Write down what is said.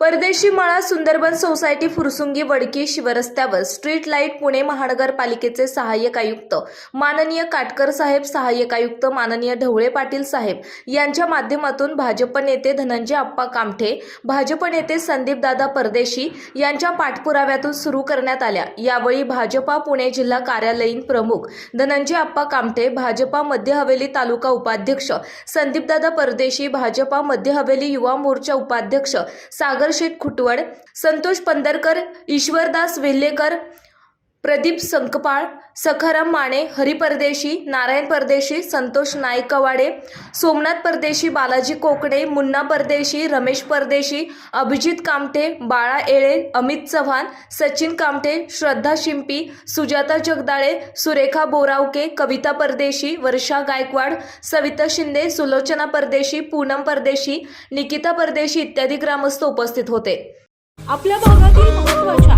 परदेशी मळा सुंदरबन सोसायटी फुरसुंगी वडकी शिवरस्त्यावर स्ट्रीट लाइट पुणे महानगरपालिकेचे सहाय्यक आयुक्त माननीय काटकर साहेब सहाय्यक आयुक्त माननीय ढवळे पाटील साहेब यांच्या माध्यमातून भाजप नेते धनंजय अप्पा कामठे भाजप नेते संदीपदादा परदेशी यांच्या पाठपुराव्यातून सुरू करण्यात आल्या. यावेळी भाजपा पुणे जिल्हा कार्यालयीन प्रमुख धनंजय अप्पा कामठे भाजपा मध्य हवेली तालुका उपाध्यक्ष संदीपदादा परदेशी भाजपा मध्य हवेली युवा मोर्चा उपाध्यक्ष सागर शेठ खुटवड संतोष पंदरकर ईश्वरदास वेल्हेकर प्रदीप संकपाळ सखाराम माने हरी परदेशी नारायण परदेशी संतोष नायकवाडे सोमनाथ परदेशी बालाजी कोकडे मुन्ना परदेशी रमेश परदेशी अभिजित कामटे बाळा येळे अमित चव्हाण सचिन कामटे श्रद्धा शिंपी सुजाता जगदाळे सुरेखा बोरावके कविता परदेशी वर्षा गायकवाड सविता शिंदे सुलोचना परदेशी पूनम परदेशी निकिता परदेशी इत्यादी ग्रामस्थ उपस्थित होते. आपल्या भागातील महत्त्वाच्या